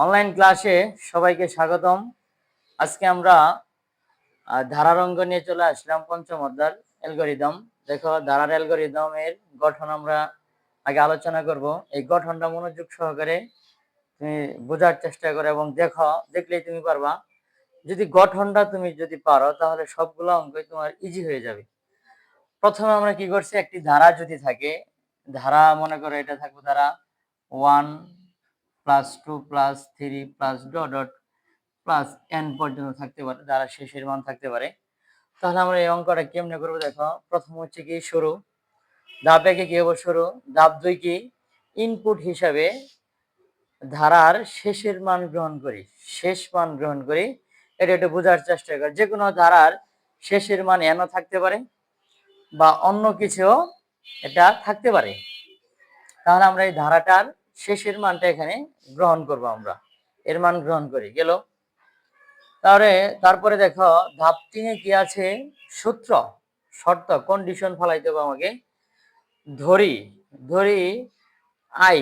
Online ক্লাসে সবাইকে স্বাগতম। আজকে আমরা আহ, ধারার অঙ্ক নিয়ে চলে আসলাম পঞ্চম অধ্যায় অ্যালগোরিদম দেখো ধারার অ্যালগোরিদমের গঠন আমরা আগে আলোচনা করব। এই গঠনটা মনোযোগ সহকারে তুমি বোঝার চেষ্টা করো এবং দেখো দেখলেই তুমি পারবা। যদি গঠনটা তুমি যদি পারো তাহলে সবগুলো অঙ্কই তোমার ইজি হয়ে যাবে। প্রথমে আমরা কি করছি? একটি ধারা যদি থাকে ধারা মনে করো এটা থাকবে ধারা one plus two plus three plus dot dot plus n পর্যন্ত থাকতে পারে যারা শেষের মান থাকতে পারে। তাহলে আমরা এই অঙ্কটা কেমনে করব দেখো, প্রথম হচ্ছে কি শুরু, ধাপ একে কি হব শুরু, ধাপ দুই কি ইনপুট হিসাবে ধারার শেষের মান গ্রহণ করি, শেষ মান গ্রহণ করি, এটা একটু বোঝার চেষ্টা করি যে কোনো ধারার শেষের মান এনও থাকতে পারে, বা অন্য কিছুও এটা থাকতে পারে। তাহলে আমরা এই ধারাটার শেষের মানটা এখানে গ্রহণ করব আমরা। এর মান গ্রহণ করি। গেল। তাহলে তারপরে দেখো, ধাপ তিনে কি আছে? সূত্র, শর্ত কন্ডিশন ফলাইতে হবে আমাকে। ধরি ধরি আই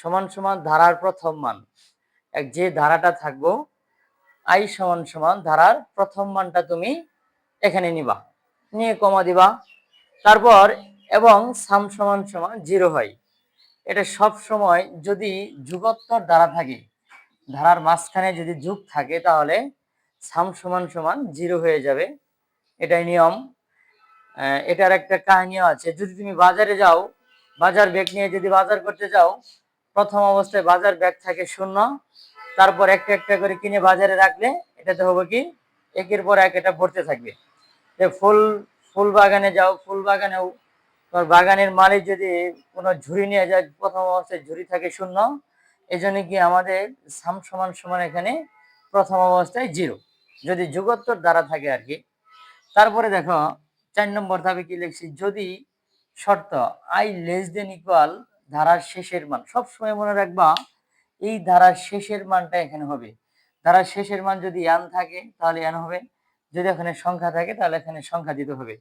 সমান সমান ধারার প্রথম মান। যে ধারাটা থাকব আই সমান সমান ধারার প্রথম মানটা তুমি এখানে নিবা। নিয়ে কমা দিবা। তারপর এবং সাম সমান সমান জিরো হয়। এটা সব সময় যদি যুগোত্তর দ্বারা থাকে, ধারার মাঝখানে যদি যুগ থাকে, তাহলে সাম সমান সমান জিরো হয়ে যাবে। এটাই নিয়ম। এটার একটা কাহিনীও আছে। যদি তুমি বাজারে যাও, বাজার ব্যাগ নিয়ে যদি বাজার করতে যাও, প্রথম অবস্থায় বাজার ব্যাগ থাকে শূন্য, তারপর একটা একটা করে কিনে বাজারে রাখলে এটাতে হবে কি? একের পর এক এটা ভরতে থাকবে। ফুল ফুল বাগানে যাও, ফুল বাগানেও বাগানের মালিক যদি কোনো ঝুড়ি নিয়ে যায়, প্রথম অবস্থায় ঝুড়ি থাকে শূন্য এই জন্য কি আমাদের সাম সমান সমান এখানে প্রথম অবস্থায় জিরো। যদি যুগোত্তর দ্বারা থাকে আর কি। তারপরে দেখো, চার নম্বর ধাপে কি লিখছি? যদি শর্ত আই লেস দেন ইকুয়াল ধারার শেষের মান, সবসময় মনে রাখবা, এই ধারার শেষের মানটা এখানে হবে। ধারার শেষের মান যদি এন থাকে, তাহলে এন হবে। যদি এখানে সংখ্যা থাকে, তাহলে এখানে সংখ্যা দিতে হবে।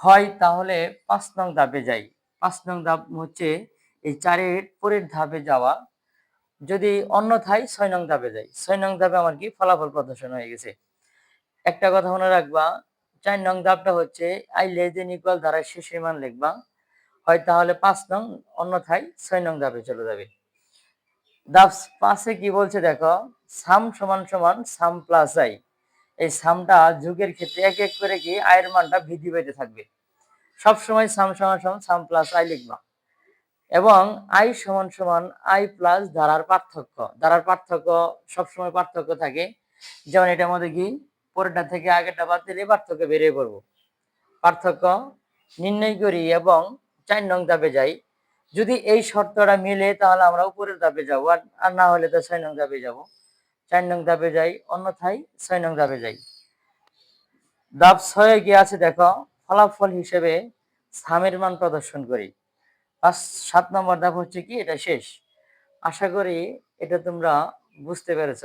হয় তাহলে পাঁচ নং ধাপে যাই। পাঁচ নং ধাপ হচ্ছে এই চারের পরের ধাপে যাওয়া। যদি অন্য অন্যথায় ছয় নং ধাপে যাই, ছয় নং ধাপে আমার কি ফলাফল প্রদর্শন হয়ে গেছে। একটা কথা মনে রাখবা, চার নং ধাপটা হচ্ছে আই লেস দেন ইকুয়াল ধারার শেষের মান লিখবা। হয় তাহলে পাঁচ নং, অন্যথায় ছয় নং ধাপে চলে যাবে। ধাপ পাঁচে কি বলছে দেখো সাম সমান সমান সাম প্লাস আই এই সামটা যুগের ক্ষেত্রে এক এক করে কি আয়ের মানটা বৃদ্ধি পেতে থাকবে। সব সময় সাম সমান সমান, সাম প্লাস আই লিখবা। এবং আই সমান সমান আই প্লাস ধারার পার্থক্য। ধারার পার্থক্য সবসময় পার্থক্য থাকে। যেমন এটার মধ্যে কি পরেরটা থেকে আগেরটা বাদ দিলে পার্থক্য বেরিয়ে পড়ব। পার্থক্য নির্ণয় করি এবং চার নং ধাপে যাই। যদি এই শর্তটা মিলে তাহলে আমরা উপরের ধাপে যাব, আর আর না হলে তো ছয় নং ধাপে যাব। চার নং ধাপে যাই, অন্যথায় ছয় নং ধাপে যাই। ধাপ ছয়ে গিয়ে আছে দেখো, ফলাফল হিসেবে সামের মান প্রদর্শন করি। পাঁচ, সাত নম্বর ধাপ হচ্ছে কি? এটা শেষ। আশা করি এটা তোমরা বুঝতে পেরেছ।